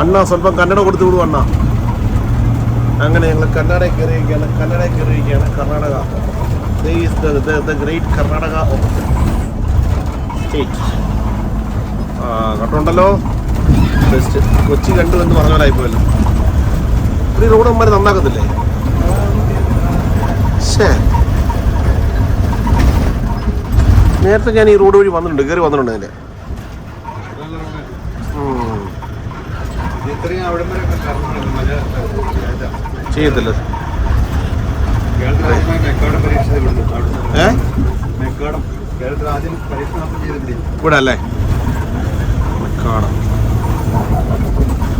അണ്ണ സ്വല്പം കന്നഡ കൊടുത്തു വിടും അണ്ണ. അങ്ങനെ ഞങ്ങൾ കർണാടക കയറിയിരിക്കുകയാണ് Kannada കയറിയിരിക്കുകയാണ് Karnataka. The great Karnataka state കണ്ടുണ്ടല്ലോ best Kochi കണ്ടു എന്ന് പറഞ്ഞ പോലെ ആയിപ്പോയല്ലോ ഈ റോഡ് അമ്മമാർ നന്നാക്കത്തില്ലേ ശ്ശേ. നേരത്തെ ഞാൻ ഈ റോഡ് വഴി വന്നിട്ടുണ്ട് കയറി വന്നിട്ടുണ്ട് അതിന്റെ ഉം. ഇത്രയും അവിടെ വരെ കർണാടക മലയാള ചെയ്യത്തില്ല കേരളത്തിൽ ആദ്യമായി മെക്കാടം പരീക്ഷ ഇവിടുന്ന് അവിടുന്ന് ഏ മെക്കാടം കേരളത്തിൽ ആദ്യം പരീക്ഷ നടത്തി ചെയ്തിട്ടുണ്ട് ഇവിടെ അല്ലേ? കാണാം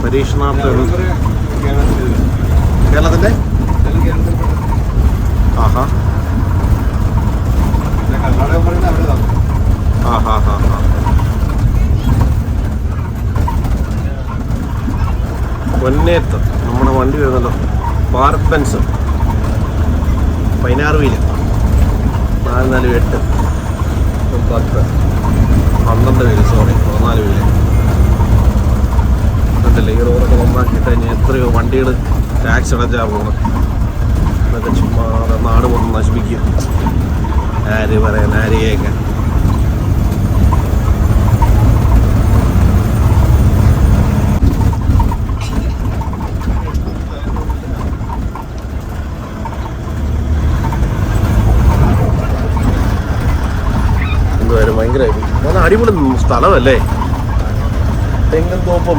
പരീക്ഷണാർത്ഥം കേരളത്തിന്റെ ആഹാ. ആഹാ ഹാ ഹാ പൊന്നേത്ത് നമ്മുടെ വണ്ടി വരുന്നല്ലോ. ബെൻസ്. പതിനാറ് വീൽ. നാല് നാല് എട്ട്. പത്ത്. പന്ത്രണ്ട് വീൽ സോറി പതിനാല് വീൽ. കണ്ടില്ലേ? ഈ റോഡൊക്കെ നന്നാക്കിയിട്ട് കഴിഞ്ഞാൽ എത്രയോ വണ്ടികൾ ടാക്സ് അടച്ചാൽ പോകണം ഇതൊക്കെ ചുമ്മാ നാട് മൊത്തം നശിപ്പിക്കും ആര് പറയാൻ ആര് കേൾക്കാൻ ഭയങ്കര നല്ല അടിപൊളി സ്ഥലമല്ലേ? തെങ്ങും തോപ്പും.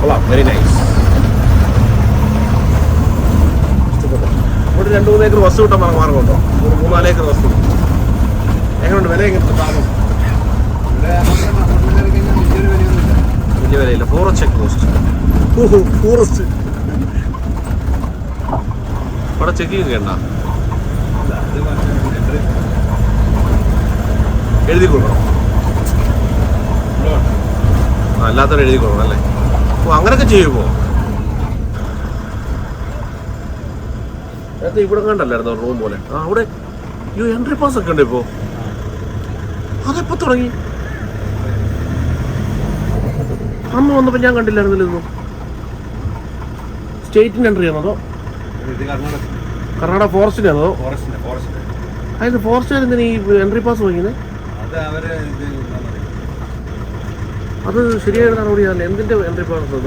കൊള്ളാം വെരി നൈസ് ഇവിടെ രണ്ട് മൂന്ന് ഏക്കർ വസ്തു കിട്ടാൻ മാർഗം മാർഗമുണ്ടോ? ഒരു മൂന്നാൽ ഏക്കർ വസ്തു. എങ്ങനെയുണ്ട് വില വലിയൊരു വലിയ വിലയില്ല. ഫോറസ്റ്റ് ചെക്ക് ഓഹോ ഫോറസ്റ്റ് ഇവിടെ ചെക്കിങ് ഉണ്ടോ മാത്രമേ എഴുതി കൊടുക്കണം. അല്ലാത്തവർ അല്ലാത്തവരെ എഴുതി കൊടുക്കണം അല്ലേ? അപ്പോൾ അങ്ങനെയൊക്കെ ചെയ്യുമോ നേരത്തെ ഇവിടെ കണ്ടല്ലായിരുന്നോ റൂം പോലെ? ആ അവിടെ യു എൻട്രി പാസ് ഒക്കെ ഉണ്ട് ഇപ്പോൾ അതെപ്പോൾ തുടങ്ങി? അന്ന് വന്നപ്പോൾ ഞാൻ കണ്ടില്ലായിരുന്നല്ലോ സ്റ്റേറ്റിന് എൻട്രി ഇത് കർണാടക. കർണാടക ഫോറസ്റ്റിന് ആണതോ ഫോറസ്റ്റിന്റെ ഫോറസ്റ്റ് അതായത് ഫോറസ്റ്റുകാർ എന്തിനാ ഈ എൻട്രി പാസ് വാങ്ങിയത് അത് ശരിയായ നടപടിയാണ് എന്തിന്റെ എൻട്രി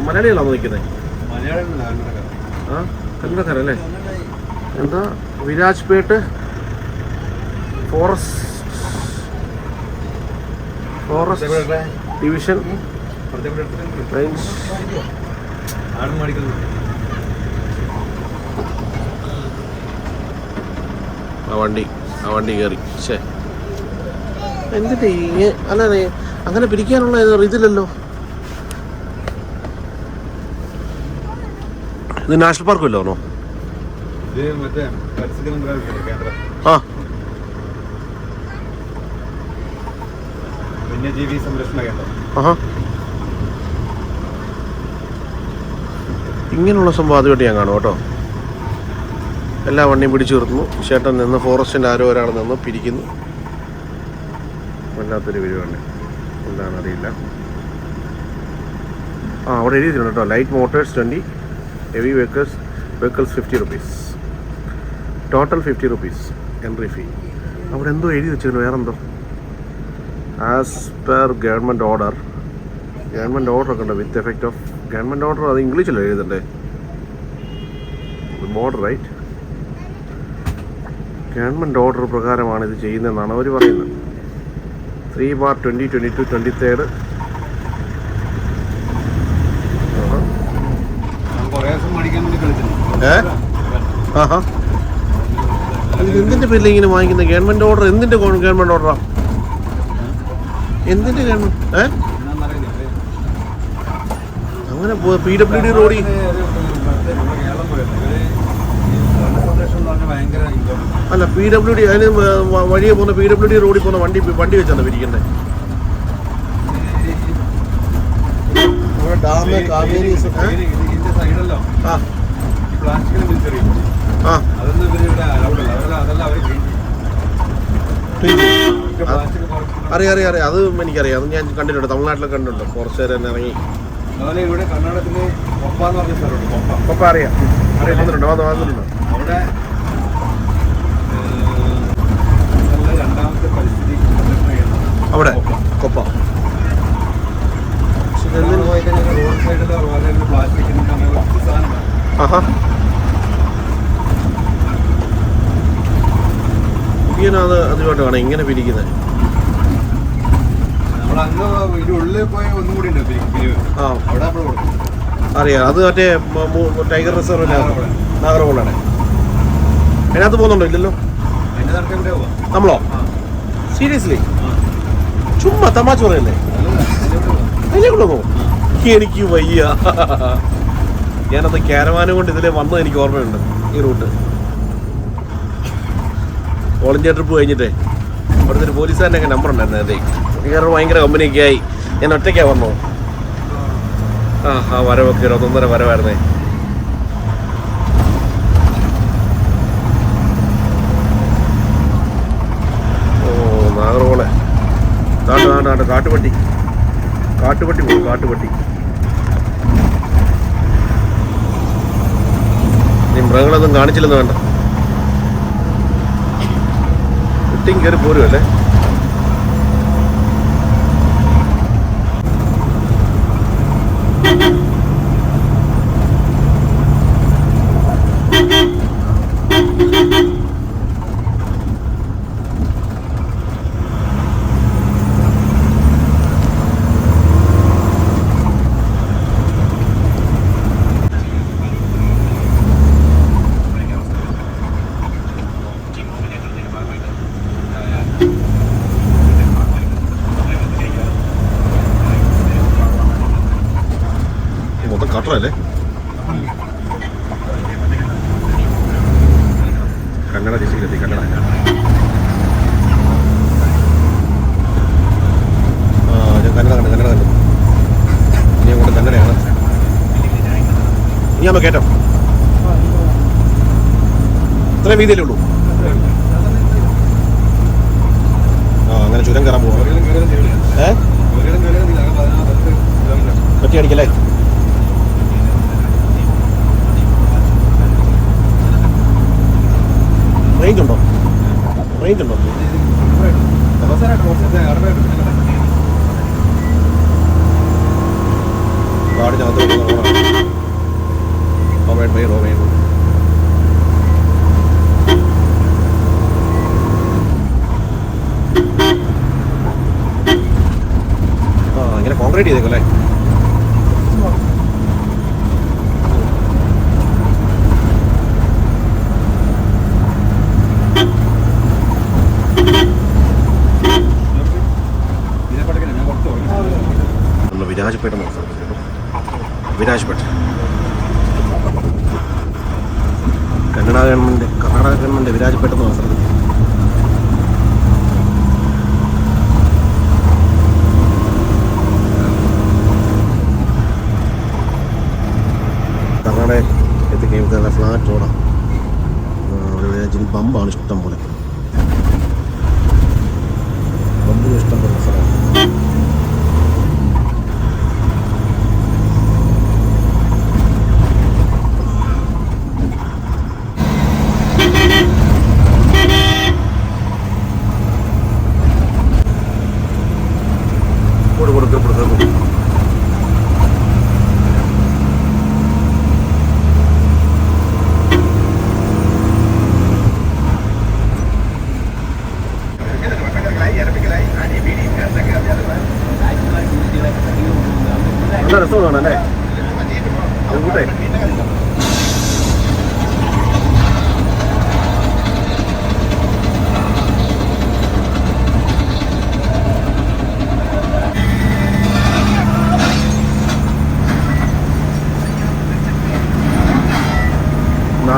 മലയാളികളാണോ നിൽക്കുന്നത് ആ? കന്നഡക്കാരല്ലേ എന്താ? Virajpet forest forest division range. ആ വണ്ടി ആ വണ്ടി കയറി ശേ എന്തിന്റെ ഈ അല്ലാതെ അങ്ങനെ പിരിക്കാനുള്ള ഇത് ഇതില്ലല്ലോ. ഇത് നാഷണൽ പാർക്ക് വല്ലോ ആ. വന്യജീവി സംരക്ഷണ കേന്ദ്രം. ഇങ്ങനെയുള്ള സംഭവം ആദ്യമായിട്ട് ഞാൻ കാണും കേട്ടോ. എല്ലാ വണ്ടിയും പിടിച്ചു നിർത്തുന്നു. ചേട്ടൻ നിന്ന് ഫോറസ്റ്റിന്റെ ആരോ ഒരാൾ നിന്ന് പിരിക്കുന്നു. വല്ലാത്തൊരു പരിപാടി എന്താണെന്നറിയില്ല. ആ അവിടെ എഴുതിയിട്ടുണ്ട് കേട്ടോ. Light motors twenty heavy vehicles vehicles fifty rupees total fifty rupees entry fee അവിടെ എന്തോ എഴുതി വെച്ചിരുന്നു വേറെന്തോ. As per government order government order ഒക്കെ ഉണ്ട്? With effect of government order അത് ഇംഗ്ലീഷിലോ എഴുതണ്ടേ? ബോർഡർ റൈറ്റ് ഗവൺമെന്റ് ഓർഡർ പ്രകാരമാണ് ഇത് ചെയ്യുന്നതെന്നാണ് അവർ പറയുന്നത്. Three bar twenty twenty two twenty third എന്തിന്റെ? ആഹാ. എന്തിന്റെ പേരിൽ ഇങ്ങനെ വാങ്ങിക്കുന്ന? ഗവൺമെന്റ് ഓർഡർ എന്തിന്റെ ഗവൺമെന്റ് ഓർഡർ എന്തിന്റെ ഗവൺമെന്റ് ഏ? അങ്ങനെ പി ഡബ്ല്യു ഡി റോഡിൽ ഇത് ഒരു മറ്റേ നമ്മുടെ കേരളം പോലെ ഇവർ ഈ വനസംരക്ഷണം എന്ന് പറഞ്ഞാൽ ഭയങ്കര important. അല്ല പി ഡബ്ല്യു ഡി അതിന് വഴിയെ പോകുന്ന പി ഡബ്ല്യു ഡി റോഡിൽ പോകുന്ന വണ്ടി വണ്ടി വെച്ചാണ് പിരിക്കുന്നത് ഡാമ് കാവേരി ആ. അറിയാം അറിയാം അറിയാം. അത് എനിക്കറിയാം. അത് ഞാൻ കണ്ടിട്ടുണ്ട്. തമിഴ്നാട്ടിലൊക്കെ കണ്ടിട്ടുണ്ട്. ഫോറസ്റ്റുകാർ തന്നെ ഇറങ്ങി. അതുപോലെ ഇവിടെ കർണാടകത്തിൽ കൊപ്പ എന്ന് പറഞ്ഞ സ്ഥലമുണ്ട് കൊപ്പ അപ്പം അറിയാം. അറിയാം. വന്നിട്ടുണ്ട് വന്നിട്ടുണ്ട്. അവിടെ ഏഹ്, നല്ല രണ്ടാമത്തെ പരിസ്ഥിതി സംരക്ഷണ കേന്ദ്രം. അവിടെ കൊപ്പ. കൊപ്പ നമ്മൾ പോയി കഴിഞ്ഞാൽ റോഡ് സൈഡിലോ അതുപോലെ പ്ലാസ്റ്റിക്കിന്റെ അങ്ങനെ കുറച്ച് സാധനം ആഹാ ഇങ്ങനത് അതുകൊണ്ട് വേണം ഇങ്ങനെ പിരിക്കുന്നത് നമ്മൾ അങ്ങ് ഇതിന്റെ ഉള്ളിൽ പോയ ഒന്നും കൂടി ഉണ്ട് പിരി- പിരിവ് ഇങ്ങനെ പിരിക്കുന്നത്. നമ്മൾ കൊടുക്കും അറിയാം. അത് മറ്റേ ടൈഗർ റിസർവ്. നാഗർകോളാണ് അതിനകത്ത് പോകുന്നുണ്ടോ ഇല്ലല്ലോ? നമ്മളോ? സീരിയസ്ലി. ചുമ്മാ തമാശ പറയല്ലേ? കൊണ്ടുവന്നോ എനിക്ക് വയ്യ. ഞാനത് ക്യാരവാനും കൊണ്ട് ഇതിലെ വന്നത് എനിക്ക് ഓർമ്മയുണ്ട്. ഈ റൂട്ട്. ഓൾ ഇന്ത്യ ട്രിപ്പ് കഴിഞ്ഞിട്ടേ. അവിടുത്തെ ഒരു പോലീസുകാരന്റെ ഒക്കെ നമ്പർ ഉണ്ടായിരുന്നു അതെ ഭയങ്കര കമ്പനിയൊക്കെ ആയി. ഞാൻ ഒറ്റയ്ക്കാണ് വന്നോ ആ ആ വരവൊക്കെ ഇരുപത്തൊന്നര വരവായിരുന്നേ ഓ നാഗർകോളെ നാട്ട് നാട്ട് കാട്ടുപട്ടി കാട്ടുപട്ടി പോകും കാട്ടുപട്ടി നീ മൃഗങ്ങളൊന്നും കാണിച്ചില്ലെന്ന് വേണ്ട. കുട്ടിയും കയറി പോരുമല്ലേ കട്ടറല്ലേ? കന്നഡ ഡിസ്ട്രിക്റ്റിലെത്തി കന്നഡ. ഞാൻ ഇനി ഉള്ളൂ? ആ അങ്ങനെ ചുരം കയറാൻ പോവാ. ഏ? ഒരിടം റേഞ്ച് ഉണ്ടോ? റേഞ്ച് ഉണ്ടോ? ഇങ്ങനെ കോൺക്രീറ്റ് ചെയ്തേക്കും അല്ലേ ഇതിനെപ്പറ്റി ഞാൻ കുറച്ച് ഉറങ്ങി. നമ്മൾ വിരാജപേട്ട നോക്കാം വിരാജ്പേട്ട. കന്നഡ ഗവൺമെന്റ് കർണാടക ഗവൺമെന്റ് ഭട്ട് എന്ന് സ്ഥലത്ത് കർണാടക എത്തിക്കഴിയുമ്പോൾ ഫ്ലാറ്റ് അവിടെ വിരാജിന് ബമ്പാണ് ഇഷ്ടം പോലെ ബമ്പിന് ഇഷ്ടം പോലെ സ്ഥലമാണ് കൊടു കൊടുക്ക് കൊടുക്കും നല്ല രസമാണ് അല്ലേ കൂട്ടെ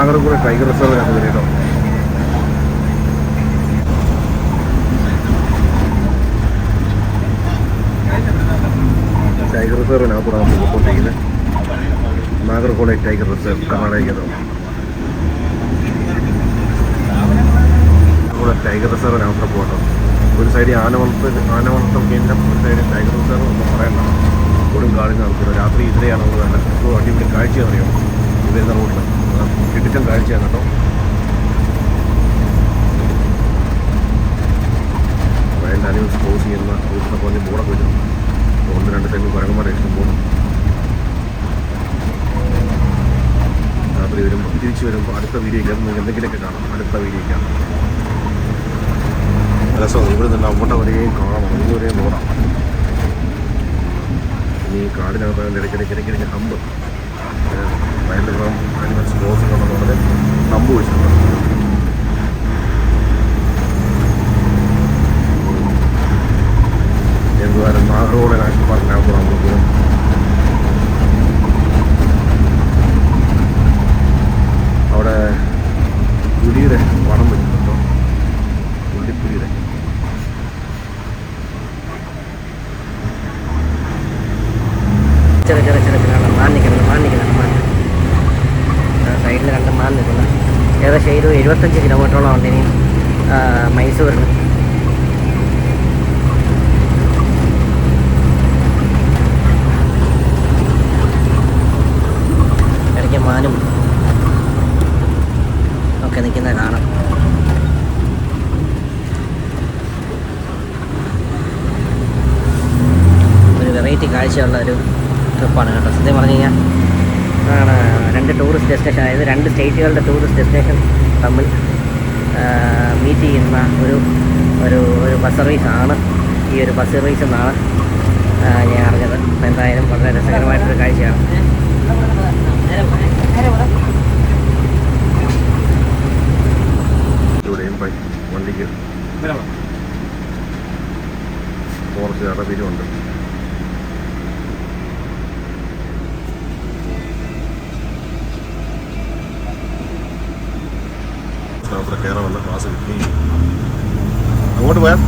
നാഗർകോട് ടൈഗർ റിസർവിനകത്ത് കേട്ടോ. ടൈഗർ റിസർവിനകത്തൂടെ നമ്മൾ പോയിക്കൊണ്ടിരിക്കുന്നത് നാഗർകോളെ ടൈഗർ റിസർവ് കർണാടകയ്ക്ക് ഇവിടെ ടൈഗർ റിസർവിനകത്തൂടെ പോകട്ടോ. ഒരു സൈഡിൽ ആനവളർത്ത് ആനവളർത്തൽ കേന്ദ്രം ഒരു സൈഡിൽ ടൈഗർ റിസർവ് എന്ന് പറയണ്ട കൊടും കാടിന് നടത്തുന്നത് രാത്രി ഇതിലെയാണ് നമ്മൾ നല്ല അടിപൊളി കാഴ്ച അറിയാം. ഈ വരുന്ന റോഡിൽ കിടുക്കൻ കാഴ്ചയാണ് കേട്ടോ. വൈൽഡ് അനിമൽസ് ക്രോസ് ചെയ്യുന്ന റൂട്ടിനെ പോലെ ബോർഡൊക്കെ വെച്ചിട്ടുണ്ട് ഒന്ന് രണ്ട് തെങ്ങ് കുരങ്ങന്മാരെ ഇഷ്ടം പോകും രാത്രി വരുമ്പോൾ തിരിച്ച് വരുമ്പോൾ അടുത്ത വീഡിയോയ്ക്ക് നിങ്ങൾക്ക് എന്തെങ്കിലുമൊക്കെ കാണാം. അടുത്ത വീഡിയോയ്ക്കാണ് രസമാണ് ഇവിടെ നിന്ന് അവിടെ വരെയും കാണാം. ഇതുവരെയും റോഡാണ് ഇനി കാടിനകത്ത് ഇടയ്ക്കിടയ്ക്ക് ഇടയ്ക്കിടയ്ക്ക് ഹമ്പ് വൈൽഡ് ഗ്രാം ആനിമൽസ് എന്ന പറഞ്ഞ് ഹമ്പ് വെച്ചിട്ടുണ്ട്. എന്തുവാരും നാഗരോട് നാഷണൽ പാർക്കിനകത്ത് നമ്മൾ അവിടെ പുലിയുടെ പണം വെച്ചിട്ടുണ്ടോ? പുള്ളിപ്പുലിയുടെ ചെറിയ ചെറിയ ചെറിയ ചെറിയ മാൻ നിൽക്കുന്നത് മാൻ നിൽക്കുന്നുണ്ട് മാൻ സൈഡിൽ രണ്ട് മാൻ നിൽക്കുന്നു ഏകദേശം ഒരു എഴുപത്തഞ്ച് കിലോമീറ്ററോളം ഉണ്ട് ഇനി മൈസൂരിന്. ഇടയ്ക്ക് മാനും ഒക്കെ നിൽക്കുന്നത് കാണാം. ഒരു വെറൈറ്റി കാഴ്ചയുള്ള ഒരു ട്രിപ്പാണ് കേട്ടോ. സത്യം പറഞ്ഞു കഴിഞ്ഞാൽ രണ്ട് ടൂറിസ്റ്റ് ഡെസ്റ്റിനേഷൻ അതായത് രണ്ട് സ്റ്റേറ്റുകളുടെ ടൂറിസ്റ്റ് ഡെസ്റ്റിനേഷൻ തമ്മിൽ മീറ്റ് ചെയ്യുന്ന ഒരു ഒരു ഒരു ബസ് സർവീസാണ് ആണ്. ഈ ഒരു ബസ് സർവീസ് എന്നാണ് ഞാൻ അറിഞ്ഞത്. അപ്പോൾ എന്തായാലും വളരെ രസകരമായിട്ടൊരു കാഴ്ചയാണ്. വണ്ടിക്ക് ബൈക്ക് വണ്ടിക്ക് ഫോറസ്റ്റ് കയറാൻ വന്ന ക്ലാസ് കിട്ടി അങ്ങോട്ട് പോയാൽ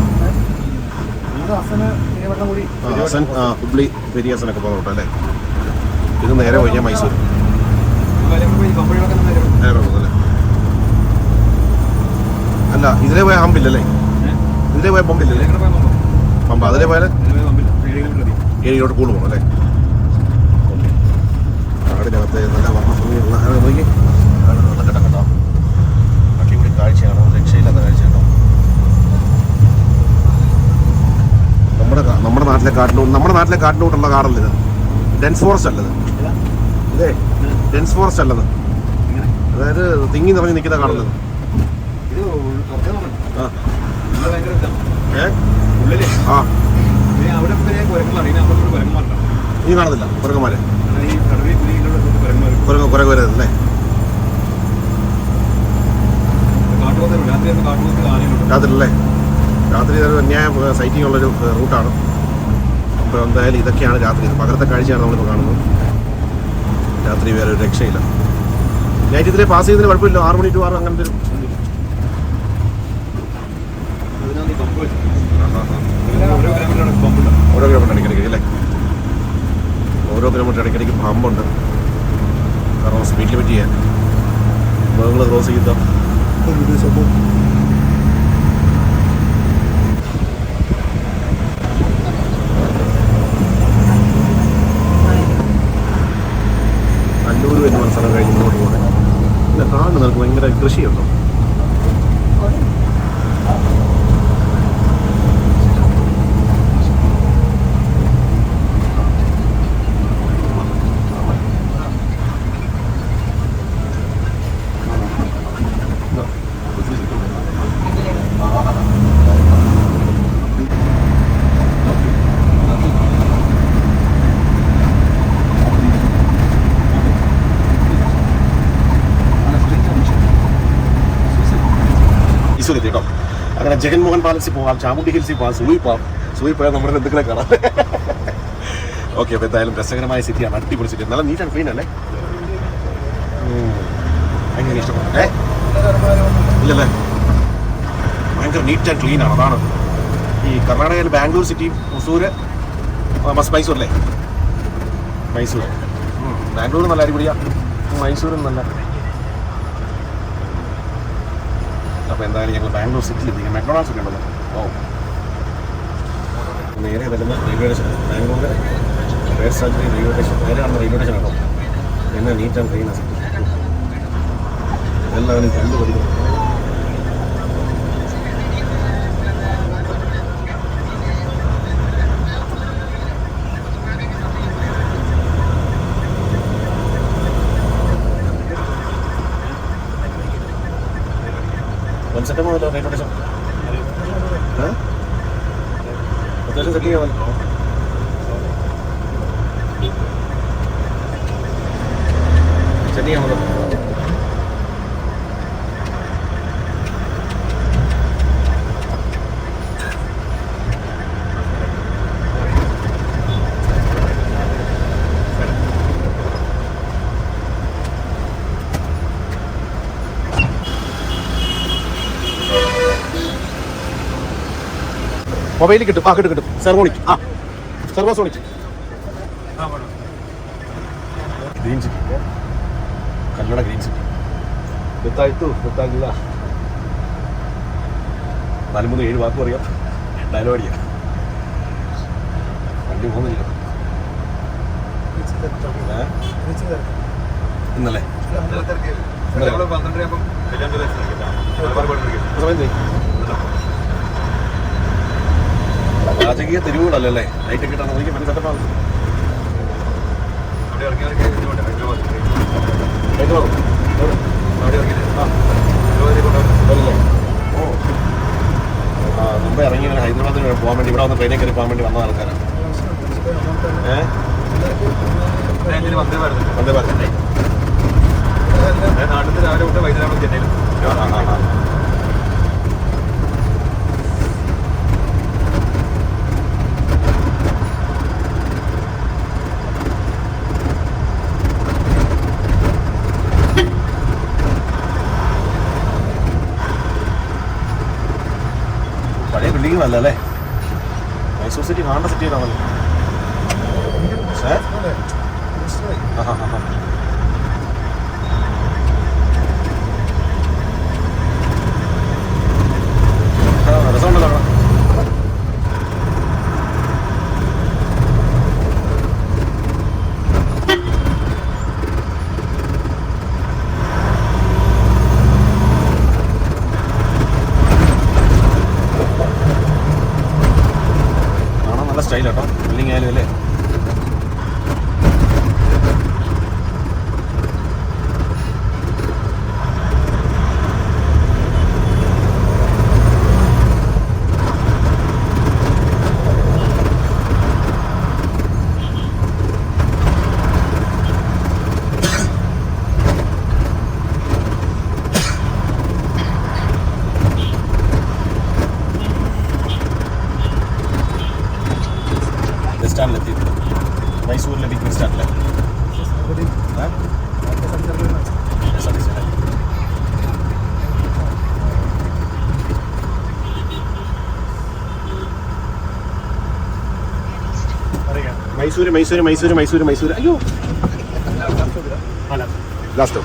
ഹസൻ ആ ഹുബ്ലി പെരിയാസനൊക്കെ പോകുന്നുണ്ട് അല്ലേ? ഇത് നേരെ പോയി മൈസൂർ. നേരെ പോകുന്നല്ലേ അല്ല? ഇതിലേ പോയ ഹമ്പില്ലല്ലേ ഇതിലേ പോയ പമ്പില്ലല്ലേ പമ്പ അതിലേ പോയാൽ ഏഴ് കൂടു കൂടുതൽ പോകണം അല്ലേ? കാടിനകത്ത് നല്ല വർണ ഭംഗിയുള്ള ആ, നോക്കി വെള്ളക്കെട്ടം കണ്ടോ കാഴ്ചയാണ്? രക്ഷയില്ലാത്ത കാഴ്ചയാണോ? നമ്മുടെ നമ്മുടെ നാട്ടിലെ കാട്ടിലോട്ട് നമ്മുടെ നാട്ടിലെ കാട്ടിലോട്ടുള്ള കാടല്ല ഇത്? ഡെൻസ് ഫോറസ്റ്റ് അല്ലത് ഇതേ? ഡെൻസ് ഫോറസ്റ്റ് അല്ലത് അതായത് തിങ്ങി നിറഞ്ഞ് നിൽക്കുന്ന കാടല്ലത് ആ. നീ കാണുന്നില്ല കുരങ്ങന്മാരെ. കുരങ്ങ കുരങ്ങ് വരുന്നല്ലേ കാട്ടുപോത്തെ രാത്രി വരുമ്പോൾ കാട്ടുപോത്ത് ആനയുണ്ട് രാത്രിയല്ലേ രാത്രി ഒരു അന്യായ സൈറ്റിംഗ് ഉള്ളൊരു റൂട്ടാണ് അപ്പോൾ എന്തായാലും ഇതൊക്കെയാണ് രാത്രി. പകരത്തെ കാഴ്ചയാണ് നമ്മളിപ്പോൾ കാണുന്നത്. രാത്രി വേറെ ഒരു രക്ഷയില്ല. നൈറ്റ് ഇതിലെ പാസ് ചെയ്തതിന് കുഴപ്പമില്ല. ആറ് മണി ടു ആറ് അങ്ങനത്തെ ഒരു ഓരോ കിലോമീറ്റർ ഇടയ്ക്കിടയ്ക്ക് അല്ലേ ഓരോ കിലോമീറ്റർ ഇടയ്ക്കിടയ്ക്ക് പമ്പുണ്ട് കാരണം സ്പീഡ് ലിമിറ്റ് ചെയ്യാൻ. മൃഗങ്ങൾ ക്രോസ് ചെയ്ത ഒരു ഇത് സംഭവം അല്ലൂർ എന്ന് പറഞ്ഞ സ്ഥലം കഴിഞ്ഞ് മുന്നോട്ട് പോകണേ ഇല്ല കാട് നിനക്ക് ഭയങ്കര കൃഷിയുണ്ടോ ഈശ്വരി കേട്ടോ അങ്ങനെ ജഗൻമോഹൻ പാലസിൽ പോവാം ചാമുണ്ടി ഹിൽസിൽ പോവാം സൂയി പോവാം. സൂയി പോയാൽ നമ്മുടെ ബന്ധുക്കളെ കാണാം. ഓക്കെ അപ്പോൾ എന്തായാലും രസകരമായ സിറ്റിയാണ് അടിപൊളി സിറ്റി നല്ല നീറ്റ് ആൻഡ് ക്ലീൻ അല്ലേ. ഭയങ്കര ഇഷ്ടപ്പെട്ടു. ഇല്ലല്ലേ? ഭയങ്കര നീറ്റ് ആൻഡ് ക്ലീൻ ആണ് അതാണ്. ഈ കർണാടകയിൽ ബാംഗ്ലൂർ സിറ്റി മസൂര് മസ് മൈസൂർ അല്ലേ മൈസൂർ ബാംഗ്ലൂർ നല്ല അടിപൊളിയാണ് മൈസൂരും നല്ല അപ്പോൾ എന്തായാലും ഞങ്ങൾ ബാംഗ്ലൂർ സിറ്റിയിൽ എത്തിക്കാം. മെക്ഡൊണാൾഡ്സ് ഒക്കെ ഉണ്ടല്ലോ. ഓ. നേരെ വരുന്ന റെയിൽവേ സ്റ്റേഷൻ ബാംഗ്ലൂർ പേഴ്സാജി റെയിൽവേ സ്റ്റേഷൻ നേരെ കാണുന്ന റെയിൽവേ സ്റ്റേഷൻ കേട്ടോ എന്നെ നീറ്റ് ആൻഡ് ക്ലീൻ എല്ലാവരും കണ്ടു പഠിക്കും വൺ സെറ്റ് പോകുന്നല്ലോ റെയിൽവേ മൊബൈലിൽ കിട്ടും ആ കിട്ടും കിട്ടും സെർമോണിക് ആ സെർവോസോണിക് green city Kannada green city ಗೊತ್ತಾಯ್ತು ಗೊತ್ತಾಗಿಲ್ಲ നാല് മൂന്ന് ഏഴ് വാക്ക് പറയാം ഡയലോഗ് അടിക്കാം വണ്ടി പോകുന്നില്ല ഏ? ഇന്നലെ നമ്മള് പന്ത്രണ്ടരയാകുമ്പം കല്യാണത്തിന് എത്ര സമയം ചെയ്യും? രാജകീയ തെരുവുകളല്ലേ ലൈറ്റ് ഒക്കെ ഇട്ടാൽ നോക്കി സെറ്റപ്പ് ആവും. അവിടെ ഇറങ്ങി ഇതുകൊണ്ട് ഹൈദരാബാദ് വാങ്ങും അവിടെ ഇറങ്ങി. ഓ. ആ മുമ്പ് ഇറങ്ങി ഇങ്ങനെ ഹൈദരാബാദിൽ പോകാൻ വേണ്ടി ഇവിടെ വന്ന് ട്രെയിനിൽ കയറി പോകാൻ വേണ്ടി വന്ന ആൾക്കാരാണ് ഏഹ് വന്ദേ ഭാരത് വന്ദേ ഭാരത് നാട്ടിൽ രാവിലെ തൊട്ട് വൈകുന്നേരം ചെന്നൈയിൽ ആ, ആ, ആ. പഴയ ബിൽഡിംഗ് നല്ല അല്ലേ മൈസൂർ സിറ്റി കാണേണ്ട സിറ്റി ആണല്ലോ ഏ? ആ, ആ, ആ, ആ. ആ, രസമുണ്ടല്ലോ കാണാൻ. കാണാൻ നല്ല സ്റ്റൈൽ കേട്ടോ ബിൽഡിംഗ് ആയാലും അല്ലേ ബസ് സ്റ്റാൻഡിലെത്തി മൈസൂരിലെ ബിഗ് ബസ് സ്റ്റാൻഡിലെ മൈസൂർ മൈസൂർ മൈസൂർ മൈസൂര് അയ്യോ. ലാസ്റ്റ്